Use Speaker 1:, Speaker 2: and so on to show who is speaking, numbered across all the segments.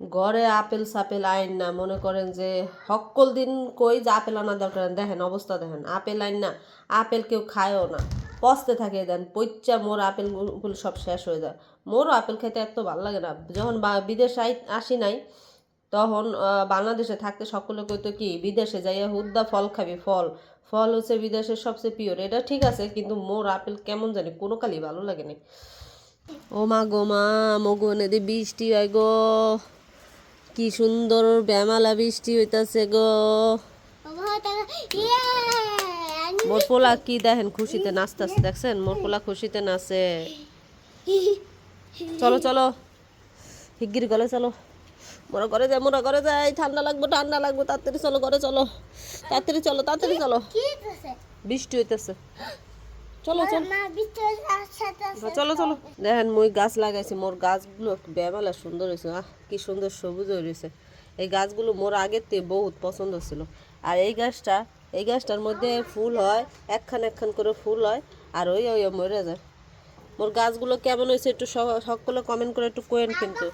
Speaker 1: ঘরে apple supple আইন না, মনে করেন যে হক্কল দিন কই যে আপেল আনা দরকার দেখেন অবস্থা দেখেন, আপেল আইন না, আপেল কেউ খায়ও না। পচতে থাকে দেন, পইচ্চা মোর আপেলগুলো সব শেষ হয়ে যায়। মোরও আপেল খেতে এত ভালো লাগে না। যখন বিদেশে আসি নাই, তখন বাংলাদেশে থাকতে সকলে কইতো কি, বিদেশে যাইয়া হুদ্দা ফল খাবি, ফল। ফল হচ্ছে বিদেশের সবচেয়ে পিওর এটা ঠিক আছে, কিন্তু মোর আপেল কেমন জানি, কোনো কালি ভালো লাগেনি ও মা গো মা, মগু নদী বৃষ্টি হয় গো। কি সুন্দর ব্যামালা বৃষ্টি হইতাছে গো। মোর পোলা কি দেখেন, খুশিতে নাচতেছে, দেখছেন? মোর পোলা খুশিতে নাচে। চলো চলো। হিগির গলে চলো। মোরা ঘরে যাই, মোরা ঘরে যাই। ঠান্ডা লাগবো ঠান্ডা লাগবো। তাড়াতাড়ি চলো, ঘরে চলো। তাড়াতাড়ি চলো তাড়াতাড়ি চলো। বৃষ্টি হইতেছে। চলো চলো। চলো চলো। দেখেন মই গাছ লাগাইছি মোর গাছগুলো বেমালা সুন্দর হয়েছে। আহ কি সুন্দর সবুজ হয়ে রয়েছে। এই গাছগুলো মোর আগের থেকে বহুত পছন্দ ছিল। আর এই গাছটা এই গাছটার মধ্যে ফুল হয় একখান একখান করে ফুল হয় আর ওই ওই মরে যায়। মোর গাছগুলো কেমন হয়েছে একটু সকলে কমেন্ট করে একটু কোয়েন কিন্তু।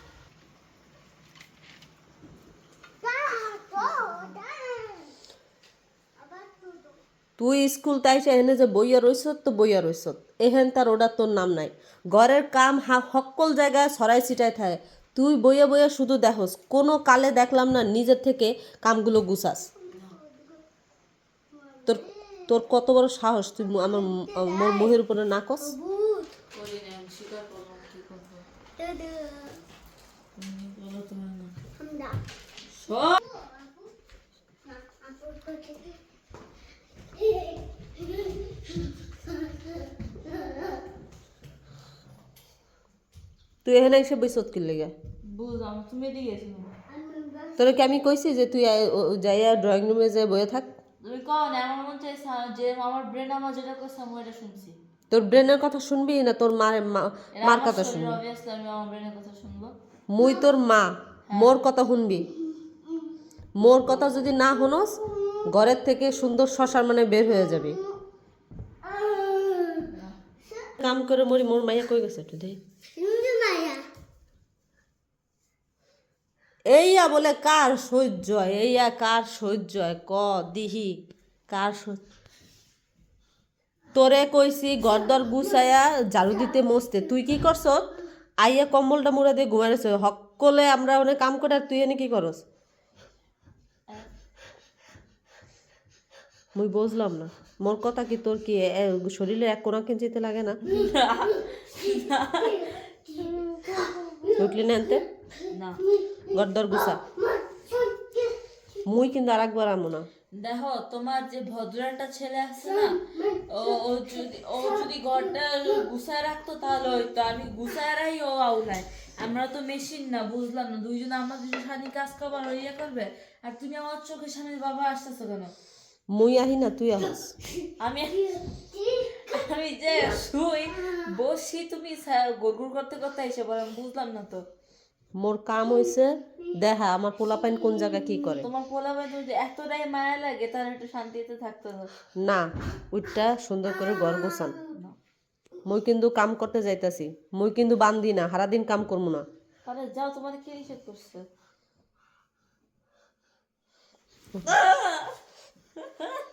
Speaker 1: তুই স্কুল তাই সে এখানে যে বইয়া রইছত তো বইয়া রইছত এহেন তার ওটা তোর নাম নাই। ঘরের কাম হা সকল জায়গায় সরাই ছিটাই থাকে। তুই বইয়া বইয়া শুধু দেখোস কোনো কালে দেখলাম না নিজের থেকে কামগুলো গুছাস। তোর তোর কত বড় সাহস তুই আমার মোর মুহের উপরে নাকস
Speaker 2: না আমি স্বীকার করলাম কি করব? বলো তোমার না সব
Speaker 1: তুই এখানে এসে বইছত কি লেগে?
Speaker 2: বুঝলাম তুমি
Speaker 1: তোরে কি আমি কইছি যে তুই যাইয়া ড্রয়িং রুমে যে বইয়ে থাক?
Speaker 2: তুমি কও না আমার মন চাই যে আমার ব্রেন আমার যেটা আমি শুনছি।
Speaker 1: তোর ব্রেনের কথা শুনবি না তোর মার মা- মার কথা শুনবি?
Speaker 2: অবভিয়াসলি আমি আমার ব্রেনের কথা শুনব।
Speaker 1: মুই তোর মা মোর কথা শুনবি? মোর কথা যদি না শুনস ঘরের থেকে সুন্দর শশার মানে বের হয়ে যাবি। কাম করে মরি মোর মাইয়া কই গেছে একটু দেখ এইয়া বলে কার সহ্য এইয়া কার সহ্য ক দিহি কার তোরে কইছি গরদর গুছায়া ঝাড়ু দিতে মস্তে। তুই কি করছ? আইয়া কম্বলটা মুড়া দিয়ে ঘুমাইছ হকলে আমরা অনেক কাম করে তুই এনে কি করস? মুই বুঝলাম না। মোর কথা কি তোর কি এ, শরীরের এক কোনা কিঞ্চিতে লাগে না। উঠলি না আনতে?
Speaker 2: না।
Speaker 1: গরদর গুছা। মুই কিন্তু আর একবার আমো না।
Speaker 2: দেখো তোমার যে ভদ্র একটা ছেলে আছে না ও ও যদি ও যদি ঘরটা গুছায় রাখতো তাহলে হয়তো আমি গুছায় রাখি ও আউলায় আমরা তো মেশিন না বুঝলাম না। দুইজন আমরা দুজন স্বাধীন কাজ করব আর ইয়ে করবে আর তুমি আমার চোখের সামনে বাবা আসতেছো কেন?
Speaker 1: মুই আহি না তুই আহস।
Speaker 2: আমি আমি যে শুই বসি তুমি গড়গুড় করতে করতে এসে বলো আমি বুঝলাম না তো।
Speaker 1: মোর কাম হইছে দেখা আমার পোলাপাইন কোন জায়গায় কি করে।
Speaker 2: তোমার পোলাবে যদি এতটাই মায়া লাগে তাহলে একটু শান্তিতে থাকতে
Speaker 1: না উইটা সুন্দর করে ঘর গোছান। মুই কিন্তু কাম করতে যাইতাছি মই কিন্তু বান্দি না সারাদিন কাম করব না।
Speaker 2: তাহলে যাও তোমাদের কে নিষেধ করছে?